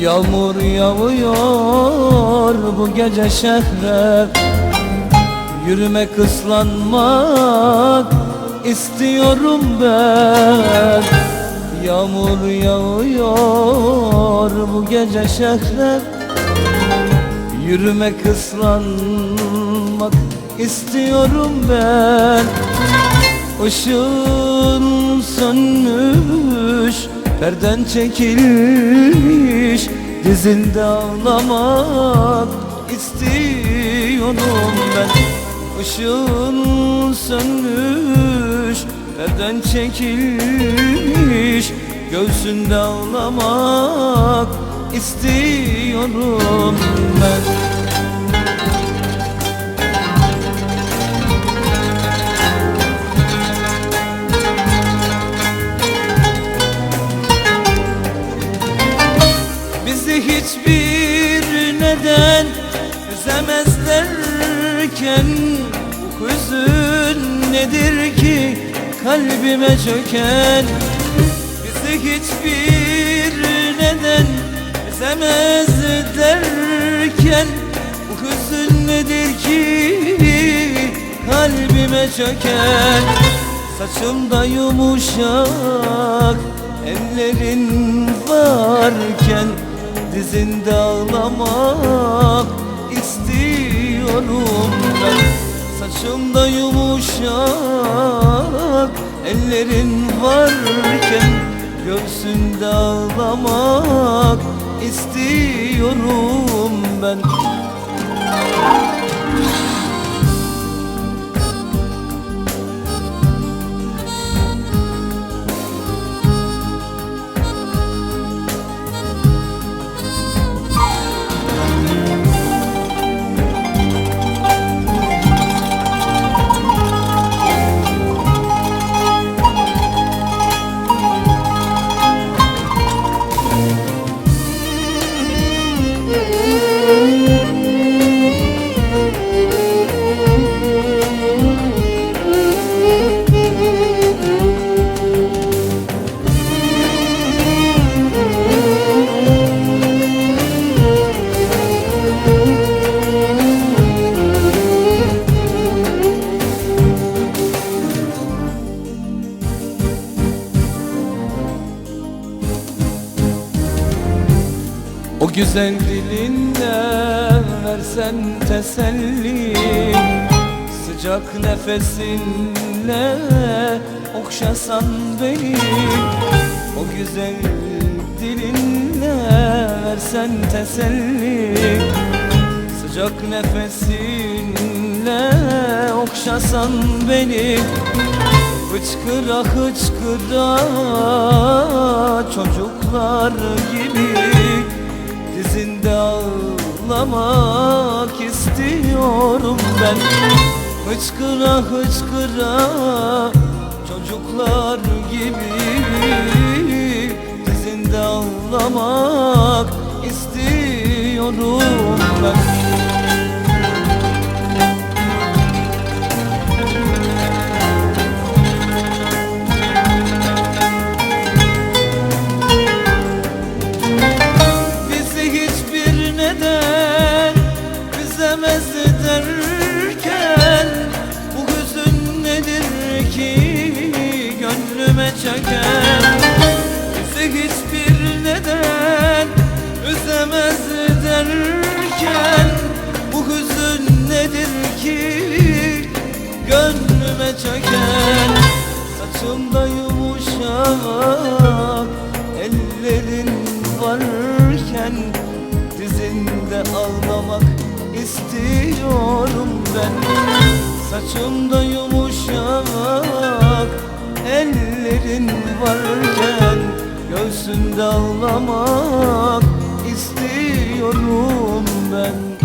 Yağmur yağıyor bu gece şehre. Yürümek ıslanmak istiyorum ben. Yağmur yağıyor bu gece şehre. Yürümek ıslanmak istiyorum ben. Işığın sönmüş Perden çekilmiş Dizinde ağlamak istiyorum ben. Işığın sönmüş Perden çekilmiş Göğsünde ağlamak istiyorum ben hiçbir neden üzemezlerken Bu hüzün nedir ki kalbime çöken? Bizi hiçbir neden üzemez derken Bu hüzün nedir ki kalbime çöken? Saçımda yumuşak ellerin varken Dizinde ağlamak istiyorum ben. Saçımda yumuşak ellerin varken Göğsünde ağlamak istiyorum ben O güzel dilinle versen teselli. Sıcak nefesinle okşasan beni. O güzel dilinle versen teselli. Sıcak nefesinle okşasan beni. Hıçkıra hıçkıra çocuklar gibi Dizinde ağlamak istiyorum ben. Hıçkıra hıçkıra çocuklar gibi Dizinde ağlamak istiyorum ben ki gönlüme çeken Bizi hiçbir neden üzemez derken Bu hüzün nedir ki gönlüme çeken? Saçımda yumuşak ellerin varken Dizinde ağlamak istiyorum ben Saçımda yumuşak ellerin varken Göğsünde ağlamak istiyorum ben